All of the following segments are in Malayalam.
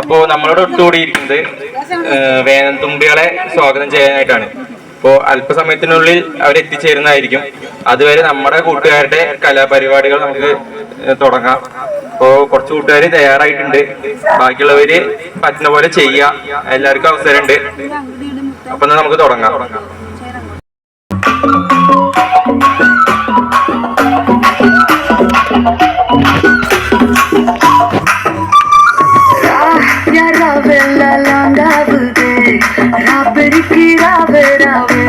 അപ്പോ നമ്മളോട് ഒത്തുകൂടിയിരിക്കുന്നത് വേനൽത്തുമ്പികളെ സ്വാഗതം ചെയ്യാനായിട്ടാണ്. അപ്പോ അല്പസമയത്തിനുള്ളിൽ അവർ എത്തിച്ചേരുന്നതായിരിക്കും. അതുവരെ നമ്മുടെ കൂട്ടുകാരുടെ കലാപരിപാടികൾ നമുക്ക് തുടങ്ങാം. അപ്പോ കുറച്ച് കൂട്ടുകാർ തയ്യാറായിട്ടുണ്ട്. ബാക്കിയുള്ളവര് പറ്റുന്ന പോലെ ചെയ്യാം. എല്ലാവർക്കും അവസരമുണ്ട്. അപ്പൊ നമുക്ക് തുടങ്ങാം. ராவெல்லாங்காவுது ராப்பெருக்கு ராவே ராவே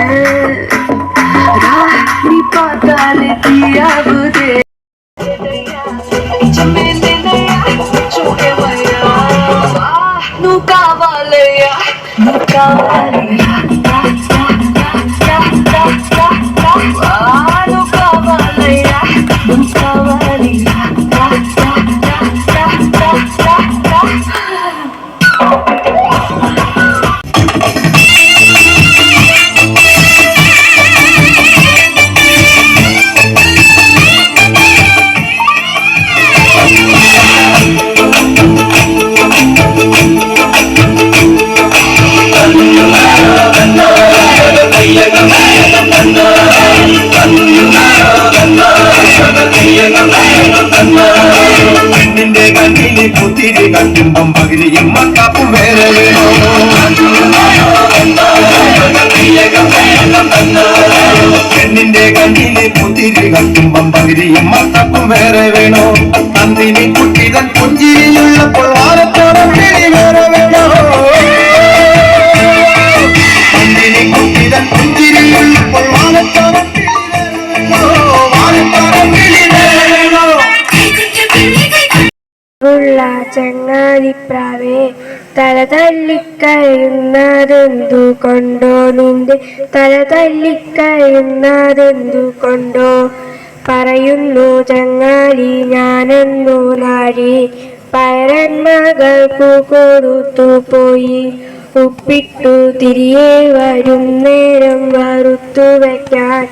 ரா நீ பார்த்தாலே தீயாவுது പെണ്ണിന്റെ കണ്ണിന് കുത്തിരി കണ്ടുമ്പം പകുതിയും മക്കാപ്പും വേറെ വേണോ നന്ദിനി കുട്ടിതൻ പുഞ്ചിരിയുള്ളപ്പോൾ വാരത്തോളം കിളി വേറെ വേണോ നന്ദിനി കുട്ടിതൻ പുഞ്ചിരിയുള്ളപ്പോൾ വാരത്തോളം കിളി വേറെ വേണോ തല്ലിക്കഴിയുന്നതെന്തു കൊണ്ടോ? നിന്റെ തല തല്ലിക്കഴിയുന്നതെന്തു കൊണ്ടോ? പറയുന്നു ചങ്ങാലി ഞാനെന്നു നാഴി. പയരന്മകൾക്കു കൊടുത്തു പോയി. ഉപ്പിട്ടു തിരികെ വരും നേരം വറുത്തു വയ്ക്കാൻ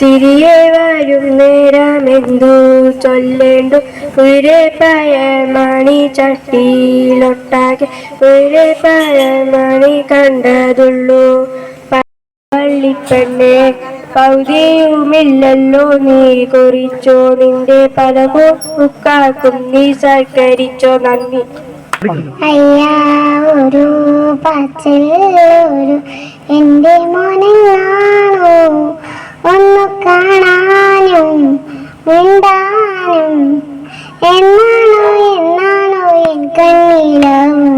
തിരികെ വരും നേരമെന്തു ചൊല്ലേണ്ടു? ഒരേ പയ മണി ചട്ടിയിലൊട്ടാകെ ഒരേ പയ മണി കണ്ടതുള്ളൂ. പള്ളിപ്പെണ്ണെ പൗതിയുമില്ലല്ലോ നീ കുറിച്ചോ? നിന്റെ പലകോ ഉക്കാക്കും നീ സൽക്കരിച്ചോ? നന്ദി. അയ്യാ ഒരു പച്ചല്ലൊരു എന്റെ മോനെങ്ങാണോ? ഒന്ന് കാണാനും മിണ്ടാനും. എന്നാണോ എന്നാണോ എൻ കണ്ണീലവും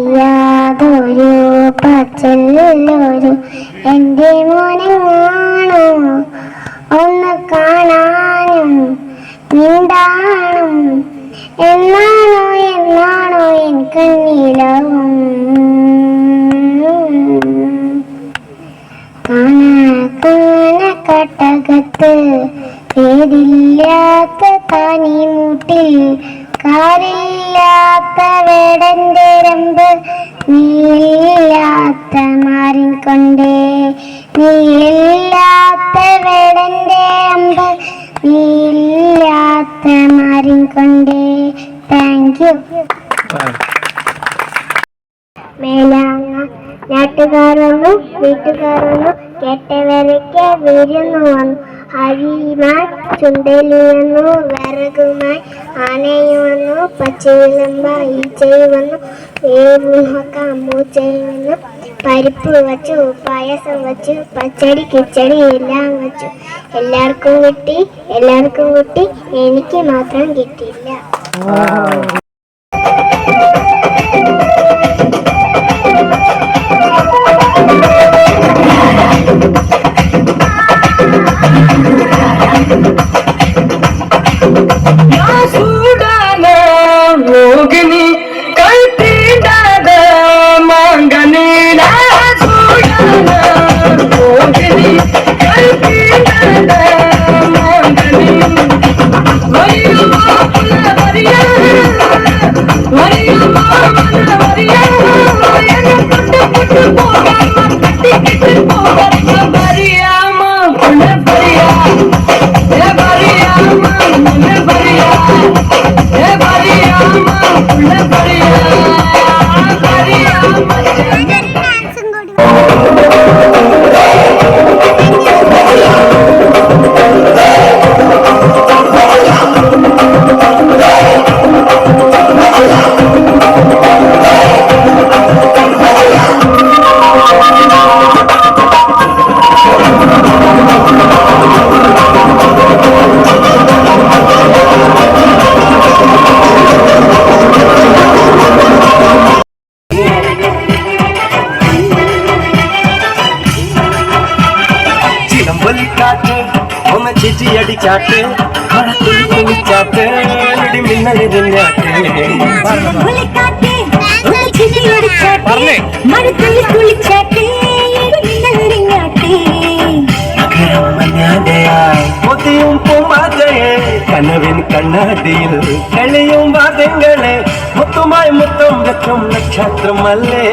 പയ്യാതൊരു പച്ചല്ലൊരു എന്റെ മോനെങ്ങാണോ നീയില്ലാത്ത മാറിൻ കൊണ്ടേ താങ്ക് യു മേലാങ്ങ വീട്ടുകാർ വന്നു കേട്ടവരൊക്കെ വിരുന്നു. വന്നു ഹരിമാൻ ചുണ്ടലി വന്നു വിറകുമായി ആനയും വന്നു പച്ചയിലമ്പ ഈച്ചയും വന്നു വേവുമൊക്കെ മൂച്ചയും വന്നു. പരിപ്പ് വച്ചു പായസം വച്ചു പച്ചടി കിച്ചടി എല്ലാം വച്ചു. എല്ലാവർക്കും കിട്ടി എല്ലാവർക്കും കിട്ടി. എനിക്ക് മാത്രം കിട്ടിയില്ല. சாட்டு உனக்குள்ளி சாட்டு அடி மின்னல் மனசுல குளிச்சாட்டு பொத்தியும் பூமாதையே கனவின் கண்ணாடியில் கழியும் வாதங்களே முத்துமாய் முத்தம் வெற்றும் நட்சத்திரம் அல்லே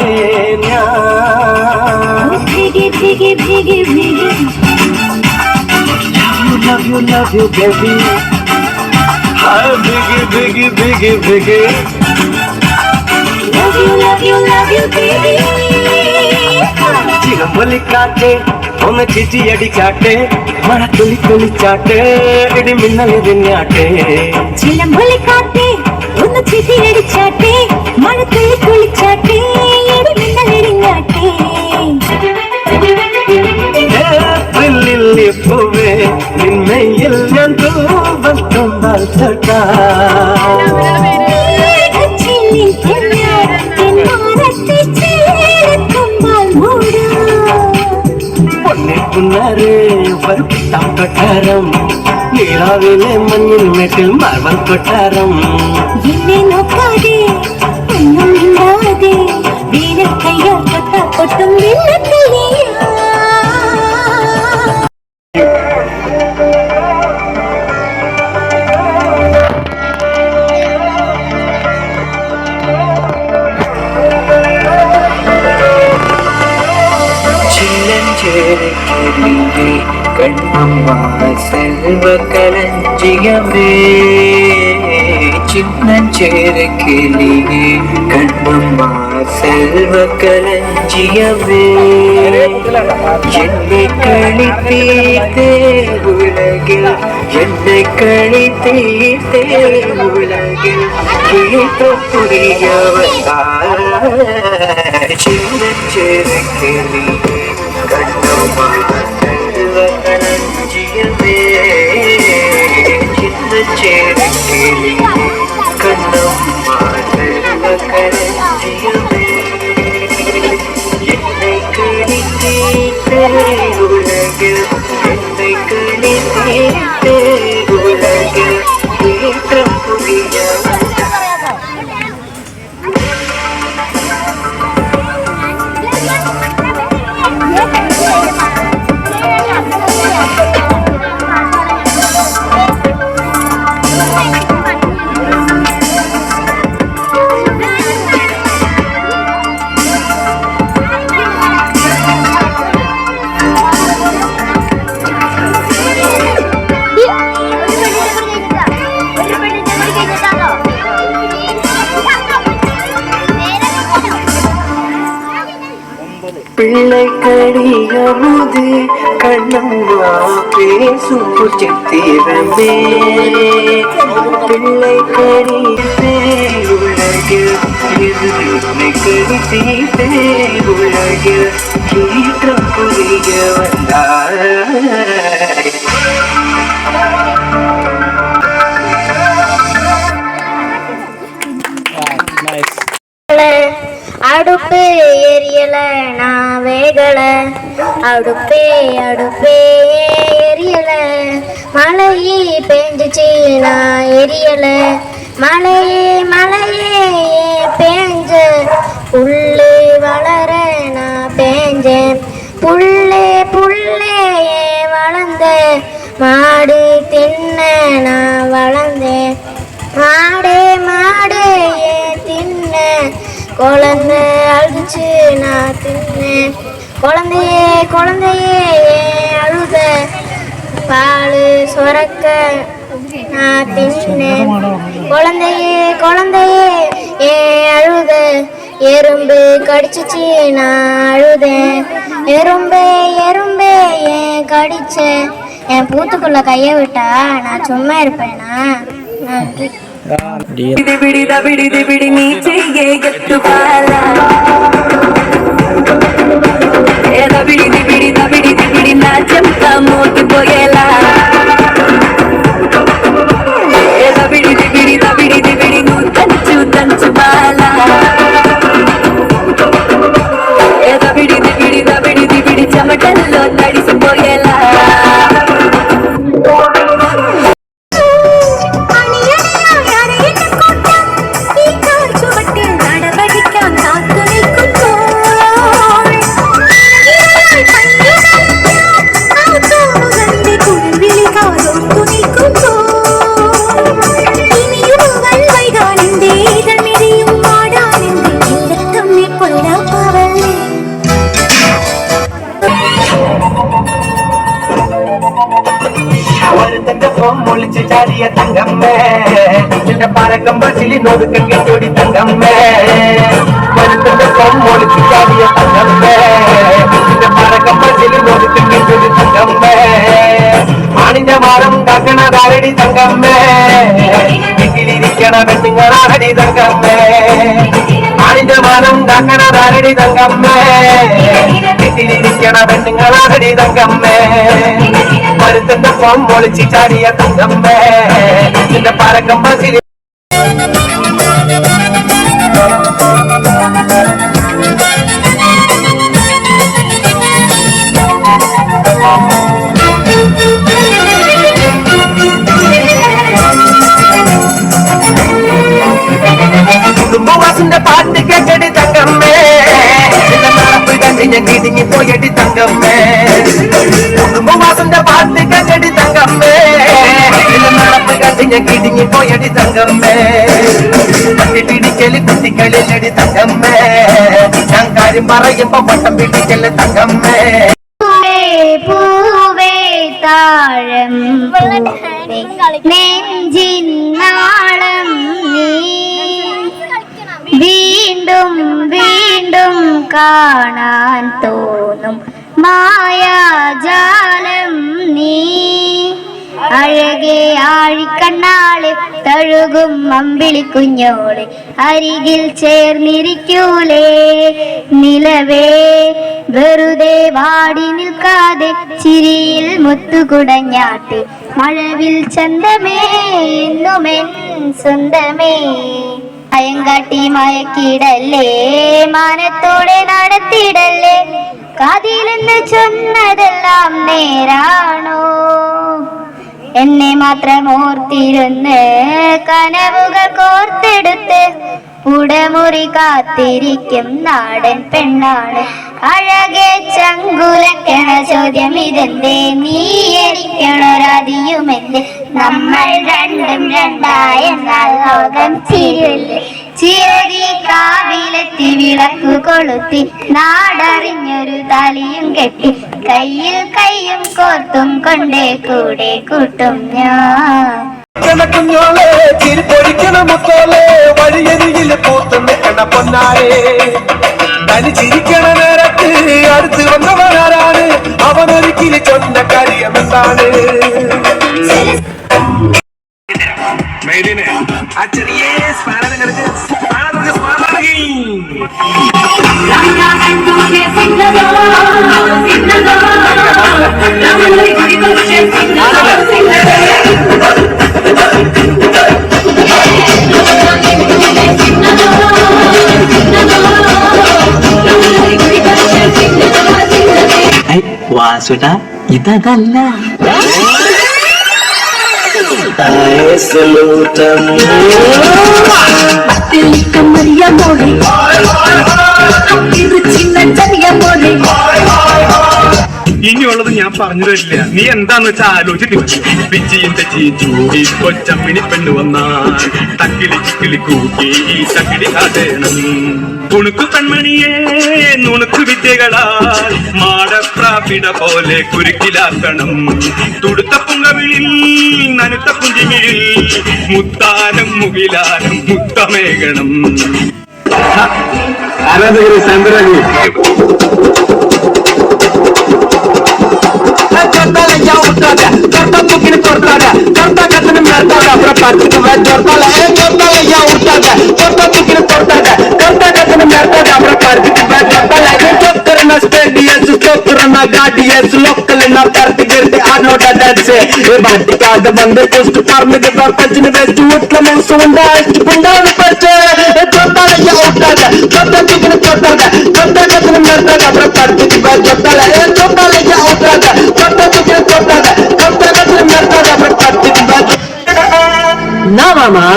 love you, love you, baby. Hi, biggie, biggie, biggie, biggie. love you love you love you baby ചിലമ്പൊലിക്കാറ്റ് ഒന്ന് ചിറ്റി അടിച്ചാട്ടെ മഴ തുള്ളി തുള്ളിച്ചാട്ടെ ഇടി മിന്നലിതിഞ്ഞാട്ടെ ചിലമ്പൊലിക്കാട്ടേ ഒന്ന് ചിതിയടിച്ചാട്ടേ മഴത്തുള്ളി കുളിച്ചാട്ടേ ഇടി മിന്നലെറിഞ്ഞാട്ടേ ഏപ്രിലിൽ நின்மையில் என் ரூபம் தந்தால் சட்டா பொன்னை புன்னரே பருப்பிட்டாம் கொட்டாரம். நீராவிலே மண்ணின் மேட்டில் மார்பல் கொட்டாரம். என்னை நோக்காதே கொட்டும் விண்ணத்தில் நீ கண்ணம்மா செல்வ களஞ்சியமே. சின்னஞ்சேரு கிளியே கண்ணம்மா செல்வ களஞ்சியமே. என்னை கழித்தீர்த்தே உலகில் என்னை கழித்தீர்த்தே உலகில். கிழித்த புரியவதால் சின்னஞ்சேரு கிளியே கண்ணம்மா ചിന്നഞ്ചേരക്കിളിയെ കണ്ണമ്മ സെൽവ കളഞ്ചിയമേ என்னை கணித்தே உலகில் இலைக்கடியமுது கண்ணம்மா பேசும் புச்சித்திரமே பிள்ளைக்கடி பேருலகில் கடிசி பேருலகில் கீற்றம் புரிய வந்தார் அடுப்பு எரியல நான் வேகல. அடுப்பே அடுப்பே எரியல. மழையே பெஞ்சிச்சு நான் எரியல. மழையே மழையே பேஞ்ச புல்லு வளர நான் பேஞ்சேன். புல்லே புல்லே வளர்ந்த மாடு தின்ன நான் வளர்ந்தேன். மாடே குழந்தை அழுதுச்சு நான் தின்னேன். குழந்தையே குழந்தையே ஏன் அழுத? பால் சுரக்க நான் தின்னேன். குழந்தையே குழந்தையே ஏன் அழுத? எறும்பு கடிச்சிச்சு நான் அழுதேன். எறும்பே எறும்பே ஏன் கடிச்ச? என் பூத்துக்குள்ள கையை விட்டா நான் சும்மா இருப்பேனா? நன்றி విడి విడి విడి నీ చెయ్యే గట్టుపాలా విడి విడి విడి విడి నా చెంత మోటిపోయేలా విడి విడి విడి విడి నువ్వు తంచు తంచు బాలా విడి విడి విడి విడి చెమటల్లో తడిసిపోయే ஜப்பம் முழிச்சு ஜாலிய தங்கம்மே இந்த பறக்கம்ப சிலி நொறுக்கங்க கொடி தங்கம்மே மருந்து ஜப்பம் முழிச்சு ஜாலிய தங்கம்மே இந்த பறக்கம்ப சிலி நொறுக்கங்க கொடி தங்கம்மே மாணிஞ்ச வாரம் கங்கன தாரடி தங்கம்மே வீட்டில் இருக்கிற வெட்டுங்க நாரடி தங்கம்மே മാനം കാക്കണതാരടി തങ്കമ്മേ വീട്ടിലിരിക്കണ പെണ്ണുങ്ങളാരടി തങ്കമ്മേ മരുത്തിന്റെ ഫോം പൊളിച്ച് ചാടിയ തങ്കമ്മേ നിന്റെ പരക്കം ബസ്സിൽ കണ്ട് കിടിഞ്ഞി പോയടി തങ്കമ്മേ. പട്ടി പിടിക്കൽ കുട്ടികളിലടി തങ്കമ്മേ. ഞാൻ കാര്യം പറയുമ്പോ വട്ടം പിടിക്കൽ തങ്കമ്മേ. പൂവേ. നെഞ്ചിൻ നാളം നീ. വീണ്ടും വീണ്ടും കാണാൻ തോന്നും മായാജാലം നീ. അഴകെ ആഴിക്കണ്ണാളെ തഴുകും അമ്പിളി കുഞ്ഞോളെ. അരികിൽ ചേർന്നിരിക്കൂലേ? നിലവേ വെറുതെ വാടി നിൽക്കാതെ ചിരിയിൽ മുത്തുകുടഞ്ഞാട്ട്. മഴവിൽ ചന്തമേ എന്നുമെൻ സ്വന്തമേ. അയങ്കാട്ടി മയക്കിടല്ലേ മാനത്തോടെ നടത്തിയിടല്ലേ കാതിലെന്ന് ചൊന്നതെല്ലാം നേരാണോ? എന്നെ മാത്രം ഓർത്തിരുന്ന് കനവുകൾ കോർത്തെടുത്ത് ഉടമുറി കാത്തിരിക്കും നാടൻ പെണ്ണാണ്. അഴകെ ചങ്കുലക്കണ ചോദ്യം ഇതെന്തേ? നീ എനിക്കണൊരതിയുമെന്തേ നമ്മൾ രണ്ടും രണ്ടായെന്നാൽ ലോകം ചിരില്ലേ ചിരകി കാവിലെത്തി വിളക്കു കൊളുത്തി. നാടറിഞ്ഞൊരു തലിയും കെട്ടി. കയ്യിൽ കയ്യും കോർത്തും കൊണ്ടേ കൂടെ കൂട്ടും ഞാൻ. കുഞ്ഞോളെ തനി ചിരിക്കണ നേരത്ത് അടുത്ത് വന്നവനാരാണ് そりゃ、いただな。വാസുട ഇതല്ല ഇനിയുള്ളത് ഞാൻ പറഞ്ഞു തരില്ല നീ എന്താന്ന് വെച്ചാൽ ആലോചിച്ചിട്ട് തെച്ചിയും ചൂടി കൊച്ചമ്മിണി പെണ്ണു വന്നാൽ തക്കിളി ചിക്കിളി കൂട്ടി തക്കിളി കാട്ടേണം കുണുക്കു പെൺമണിയെ നുണുക്കു വിദ്യകളാൽ മാടപ്രാപിട പോലെ കുരുക്കിലാക്കണം. തുടുത്ത പുങ്കവിളിൽ പുഞ്ചിമിഴിൽ മുത്താനം മുകിലാനം മുത്തമേകണം ആരാധകരെ cortada, corta que te me ಕೊಪ್ಪರನ್ನ ಗಾಡಿ ಎಸ್ ಲೊಕ್ಕಲಿನ ಕರ್ತಿಗಿರ್ತಿ ಆಡೋಟ ಡನ್ಸೆ ಬಾಟಿ ಕಾದ ಬಂದೆ ಕುಸ್ತು ಪರ್ಮಿಗೆ ಬರ್ಪಂಚಿನ ಬೆಸ್ಟ್ ಉಟ್ಲ ಮನಸ್ಸು ಉಂಡ ಅಷ್ಟು ಪುಂಡಾನು ಪಚ್ಚೆ ತೊಂದರೆಯ ಉಟ್ಟಾಗ ತೊಂದರೆಗಿನ ತೊಟ್ಟಾಗ ತೊಂದರೆಗಿನ ಮೆತ್ತಾಗ ಅದ್ರ ಕರ್ತಿಗೆ ಗೊತ್ತಾಳ ಏ ತೊಂದರೆಯ ಉಟ್ಟಾಗ ತೊಂದರೆಗಿನ ತೊಟ್ಟಾಗ ತೊಂದರೆಗಿನ ಮೆತ್ತಾಗ ಅದ್ರ ಕರ್ತಿಗೆ என்னமாமா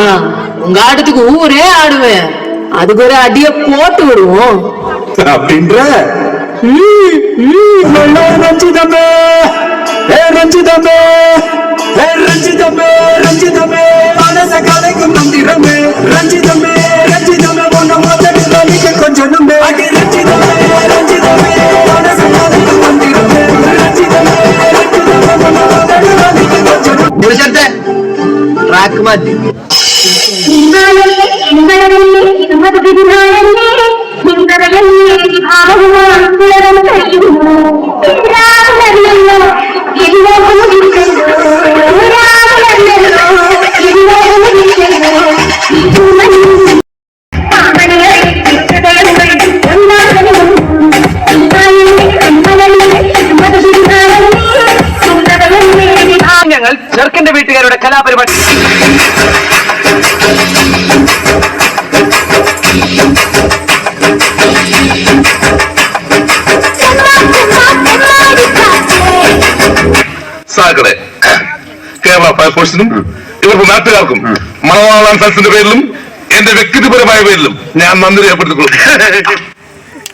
உங்க ஆட்டத்துக்கு ஊரே ஆடுவேன் அதுக்கு ஒரு அடியை போட்டு விடுவோம் அப்படின்ற ரஞ்சிதமே ஏ ரஞ்சிதமே ஏ ரஞ்சிதமே ரஞ்சிதமே மனச கலைக்கும் மந்திரமே ரஞ்சி വീട്ടുകാരുടെ കലാപരിപാടി സാക്കളെ കേരള ഫയർഫോഴ്സിനും ഇവർക്ക് നാട്ടുകാർക്കും മണവാളാൻ സൽസിന്റെ പേരിലും എന്റെ വ്യക്തിപരമായ പേരിലും ഞാൻ നന്ദി രേഖപ്പെടുത്തിക്കൊള്ളും